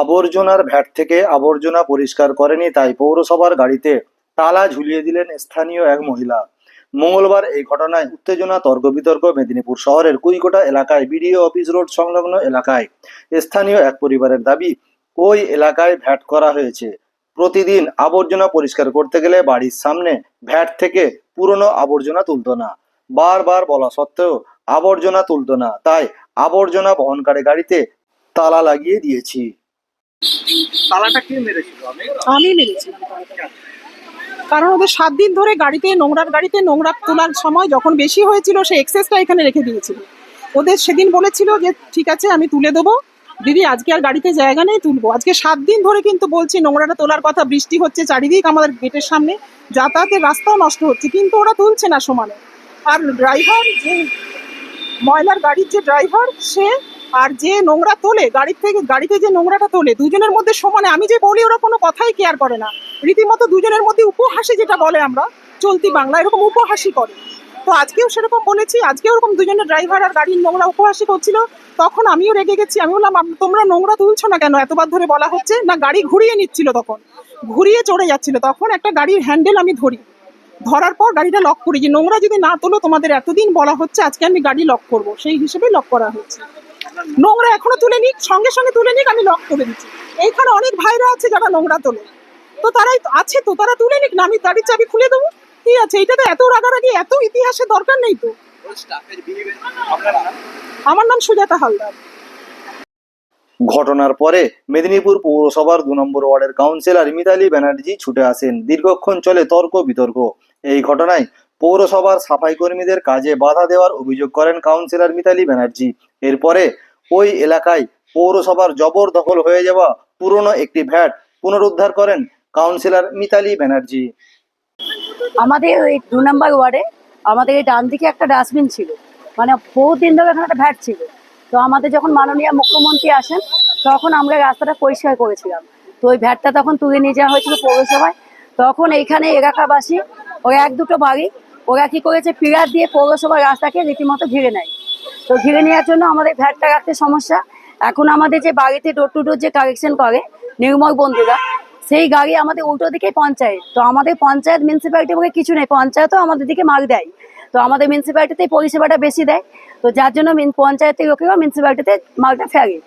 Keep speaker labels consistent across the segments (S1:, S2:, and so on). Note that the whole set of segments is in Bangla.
S1: আবর্জনার ভ্যাট থেকে আবর্জনা পরিষ্কার করেনি তাই পৌরসভার গাড়িতে তালা ঝুলিয়ে দিলেন স্থানীয় এক মহিলা। মঙ্গলবার এই ঘটনায় উত্তেজনা তর্ক বিতর্ক মেদিনীপুর শহরের কুইকোটা এলাকায় বিডিও অফিস রোড সংলগ্ন এলাকায়। স্থানীয় এক পরিবারের দাবি, ওই এলাকায় ভ্যাট করা হয়েছে। প্রতিদিন আবর্জনা পরিষ্কার করতে গেলে বাড়ির সামনে ভ্যাট থেকে পুরনো আবর্জনা তুলতো না। বারবার বলা সত্ত্বেও আবর্জনা তুলতো না, তাই আবর্জনা বহনকারী গাড়িতে তালা লাগিয়ে দিয়েছি।
S2: আমি
S3: কারণ ওদের সাত দিন ধরে গাড়িতে নোংরার গাড়িতে নোংরা তোলার সময় যখন বেশি হয়েছিল, সে এক্সেসটা এখানে রেখে দিয়েছিল। ওদের সেদিন বলেছিল যে, ঠিক আছে, আমি তুলে দেবো। দিদি, আজকে আর গাড়িতে জায়গা নেই, তুলবো। আজকে সাত দিন ধরে কিন্তু বলছি, নোংরাটা তোলার কথা, বৃষ্টি হচ্ছে চারিদিক, আমাদের গেটের সামনে যাতায়াতের রাস্তাও নষ্ট হচ্ছে। কিন্তু ওরা তুলছে না সমানে। আর ড্রাইভার যে ময়লার গাড়ির যে ড্রাইভার সে আর যে নোংরা তোলে, গাড়ির থেকে, গাড়িতে যে নোংরাটা তোলে, দুজনের মধ্যে সমানে, আমি যে বলি ওরা কোনো কথাই কেয়ার করে না। রীতিমতো দুজনের মধ্যে উপহাসি যেটা বলে আমরা, চলতি বাংলা এরকম উপহাসি করে। তো আজকেও সেরকম বলেছি আজকে ওরকম দুজনের ড্রাইভার আর গাড়ির নোংরা উপহাসি করছিল। তখন আমিও রেগে গেছি, আমি বললাম তোমরা নোংরা তুলছো না কেন? এতবার ধরে বলা হচ্ছে না, গাড়ি ঘুরিয়ে নিচ্ছিল তখন। ঘুরিয়ে চড়ে যাচ্ছিল। তখন একটা গাড়ির হ্যান্ডেল আমি ধরি। ধরার পর গাড়িটা লক করি। যে নোংরা যদি না তোলো, তোমাদের এতদিন বলা হচ্ছে, আজকে আমি গাড়ি লক করব। সেই হিসেবেই লক করা হচ্ছে নোংরা এখনও তুলে নিক সঙ্গে সঙ্গে তুলে নিক, আমি লক করে দিচ্ছি। এইখানে অনেক ভাইরা আছে যারা নোংরা তোলে। তো তারাই আছে তো, তারা তুলে নিক না, আমি গাড়ির চাবি খুলে দেবো। কি আছে? এইটাতে এত রাগারাগি, এত ইতিহাসের দরকার নেই তো? আমার নাম সুজাতা হালদার।
S1: ঘটনার পরে মেদিনীপুর পৌরসভার দু নম্বর ওয়ার্ডের কাউন্সিলর মিতালি ব্যানার্জি ছুটে আসেন। দীর্ঘক্ষণ চলে তর্ক বিতর্ক। এই ঘটনায় পৌরসভার সাফাই কর্মীদের কাজে বাধা দেওয়ার অভিযোগ করেন কাউন্সিলর মিতালি ব্যানার্জি। এরপরে ওই এলাকায় পৌরসভার জবরদখল হয়ে যাওয়া পুরনো একটি ভ্যাট পুনরুদ্ধার করেন কাউন্সিলর মিতালি ব্যানার্জি।
S4: আমাদের ওই দু নম্বর ওয়ার্ডে আমাদের এই ডান দিকে একটা ডাস্টবিন ছিল। মানে বহুত দিন ধরে এখানে একটা ভ্যাট ছিল। তো আমাদের যখন মাননীয় মুখ্যমন্ত্রী আসেন, তখন আমরা রাস্তাটা পরিষ্কার করেছিলাম। তো ওই ভ্যাটটা তখন তুলে নিয়ে যাওয়া হয়েছিল পৌরসভায়। তখন এইখানে এলাকাবাসী ওরা এক দুটো বাড়ি, ওরা কি করেছে, পিলার দিয়ে পৌরসভার রাস্তাকে রীতিমতো ঘিরে নেয়। তো ঘিরে নেওয়ার জন্য আমাদের ভ্যাটটা রাখতে সমস্যা। এখন আমাদের যে বাড়িতে ডোর টু ডোর যে কালেকশন করে নির্মল বন্ধুরা, সেই গাড়ি আমাদের উল্টো দিকে পঞ্চায়েত। তো আমাদের পঞ্চায়েত মিউনিসিপ্যালিটি বলে কিছু নেই, পঞ্চায়েতও আমাদের দিকে মাল দেয়। তো আমাদের মিউনিসিপ্যালিটিতে পরিষেবাটা বেশি দেয়, তো যার জন্য পঞ্চায়েতের লোকেরা মিউনিসিপ্যালিটিতে মালটা ফেলে।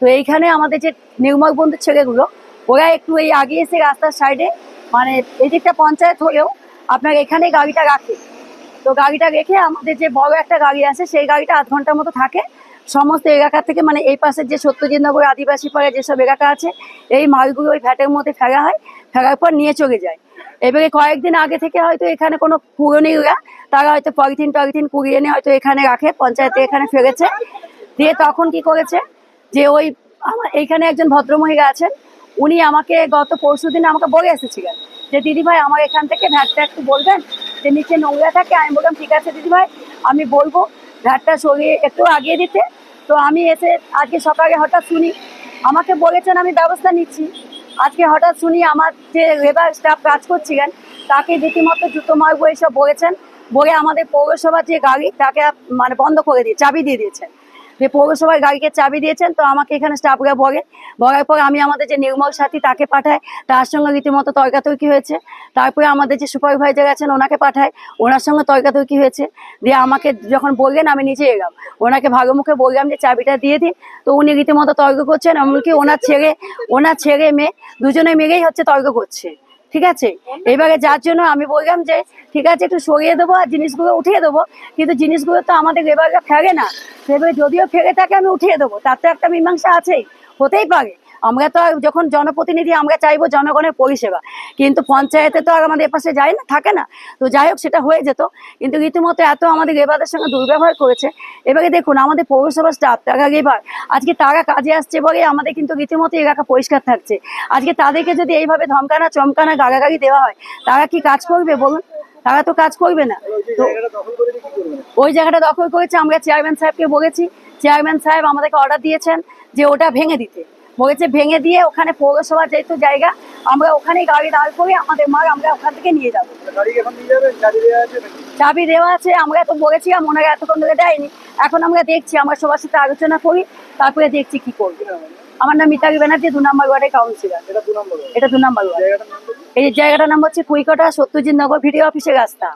S4: তো এইখানে আমাদের যে নির্মল বন্ধুর ছেলেগুলো, ওরা একটু এই আগে এসে রাস্তার সাইডে মানে এই দিকটা পঞ্চায়েত হলেও আপনার এখানে গাড়িটা রাখে। তো গাড়িটা রেখে আমাদের যে বড় একটা গাড়ি আছে, সেই গাড়িটা আধ ঘণ্টার মতো থাকে। সমস্ত এলাকা থেকে মানে এই পাশের যে সত্যজিৎনগর আদিবাসী পাড়া যেসব এলাকা আছে, এই মালগুলো ওই ভ্যাটের মধ্যে ফেলা হয়। ফেলার পর নিয়ে চলে যায়। এবারে কয়েকদিন আগে থেকে হয়তো এখানে কোনো পুরনিরা, তারা হয়তো পলিথিন টলিথিন কুড়িয়ে এনে হয়তো এখানে রাখে, পঞ্চায়েতে এখানে ফেলেছে। দিয়ে তখন কি করেছে যে ওই আমার, এইখানে একজন ভদ্রমহিলা আছেন, উনি আমাকে গত পরশু দিন আমাকে বলে এসেছিলেন যে দিদিভাই আমার এখান থেকে ভ্যাটটা একটু বলবেন? যে নিচে নোংরা থাকে, আমি বললাম, ঠিক আছে দিদিভাই, আমি বলব। ভ্যাটটা সরিয়ে একটু আগিয়ে দিতে। তো আমি এসে আজকে সকালে হঠাৎ শুনি, আমাকে বলেছেন, আমি ব্যবস্থা নিচ্ছি। আজকে হঠাৎ শুনি আমার যে লেবার স্টাফ কাজ করছিলেন, তাকে রীতিমতো জুতো মারবো এইসব বলেছেন। বলে আমাদের পৌরসভার যে গাড়ি, তাকে মানে বন্ধ করে দিয়ে, চাবি দিয়ে দিয়েছেন। যে পৌরসভায় গাড়িকে চাবি দিয়েছেন, তো আমাকে এখানে স্টাফরা বলে, বলার পর আমি আমাদের যে নির্মল সাথী তাকে পাঠাই তার সঙ্গে রীতিমতো তর্কাতর্কি হয়েছে। তারপরে আমাদের যে সুপারভাইজার আছেন ওনাকে পাঠাই ওনার সঙ্গে তর্কাতর্কি হয়েছে। দিয়ে আমাকে যখন বললেন, আমি নিজে এলাম। ওনাকে ভালো মুখে বললাম যে চাবিটা দিয়ে দিন। তো উনি রীতিমতো তর্ক করছেন, এমনকি ওনার ছেড়ে ওনার ছেড়ে মেয়ে, দুজনে মেয়েই হচ্ছে তর্ক করছে। ঠিক আছে? এবারে যার জন্য আমি বললাম যে, ঠিক আছে, একটু সরিয়ে দেবো আর জিনিসগুলো উঠিয়ে দেবো। কিন্তু জিনিসগুলো তো আমাদের লেবাররা ফেলে না। সেভাবে যদিও ফেলে থাকে আমি উঠিয়ে দেবো, তার তো একটা মীমাংসা আছেই, হতেই পারে। আমরা তো যখন জনপ্রতিনিধি, আমরা চাইব জনগণের পরিষেবা। কিন্তু পঞ্চায়েতে তো আর আমাদের এপাশে যায় না, থাকে না। তো যাই হোক, সেটা হয়ে যেত। কিন্তু রীতিমতো এত আমাদের লেবারদের সঙ্গে দুর্ব্যবহার করেছে। এবারে দেখুন, আমাদের পৌরসভার স্টাফ টাকা লেবার আজকে তারা কাজে আসছে বলে আমাদের কিন্তু রীতিমতো এলাকা পরিষ্কার থাকছে। আজকে তাদেরকে যদি এইভাবে ধমকানা, চমকানা গাগাগাগি দেওয়া হয়, তারা কি কাজ করবে বলুন? তারা তো কাজ করবে না। তো ওই জায়গাটা দখল করেছে আমরা চেয়ারম্যান সাহেবকে বলেছি। চেয়ারম্যান সাহেব আমাদেরকে অর্ডার দিয়েছেন যে ওটা ভেঙে দিতে। বলেছে ভেঙে দিয়ে ওখানে পৌরসভা যেহেতু জায়গা আমরা ওখানেই গাড়ি দাঁড় করে আমাদের মাল আমরা ওখান থেকে নিয়ে যাব। চাবি দেওয়া আছে আমরা তো বলেছিলাম ওনারা এতক্ষণ ধরে দেয়নি। এখন আমরা দেখছি আমরা সবার সাথে আলোচনা করি তারপরে দেখছি কি করব। আমার নাম মিতালি ব্যানার্জি দু নম্বর ওয়ার্ডের কাউন্সিলর
S2: এটা দু নম্বর ওয়ার্ড।
S4: এই জায়গাটার নাম হচ্ছে কুইকটা সত্যজিৎ নগর ভিডিও অফিসের রাস্তা।